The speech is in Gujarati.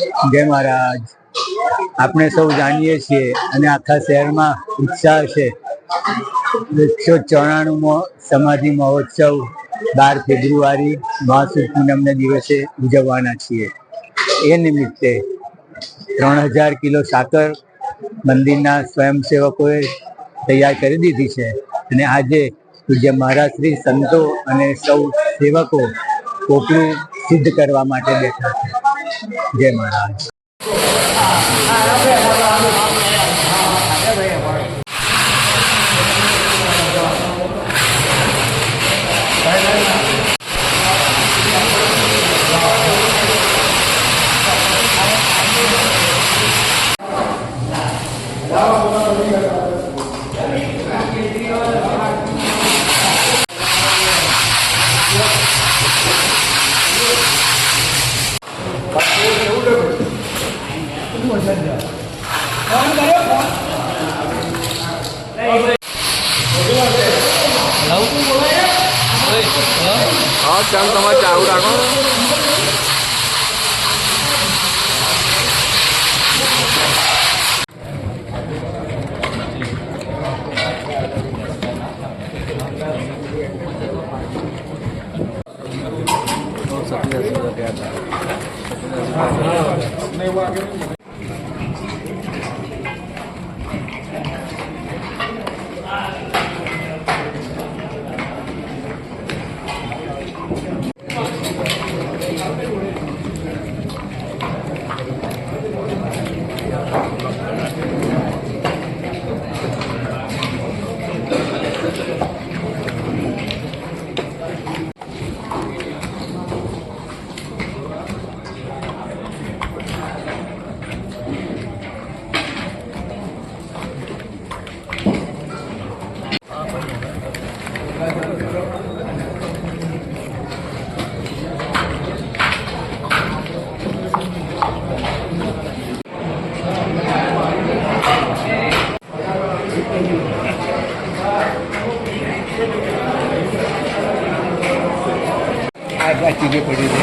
જય મહારાજ. આપણે સૌ જાણીએ છીએ અને આખા શહેરમાં ઉત્સાહ છે. એકસો ચોરાણુંમો સમાધિ મહોત્સવ બાર ફેબ્રુઆરી મહાસુદ પૂનમને દિવસે ઉજવવાના છીએ. એ નિમિત્તે ત્રણ હજાર કિલો સાકર મંદિરના સ્વયંસેવકોએ તૈયાર કરી દીધી છે અને આજે પૂજ્ય મહારાજ શ્રી સંતો અને સૌ સેવકો કોપરું સિદ્ધ કરવા માટે બેઠા છે. જય મહારાજ. đó chân tao mới chào đã có Hãy subscribe cho kênh Ghiền Mì Gõ Để không bỏ lỡ những video hấp આ ಅಚ್ಚಿಗೆ ಪಡೆಯಿದೆ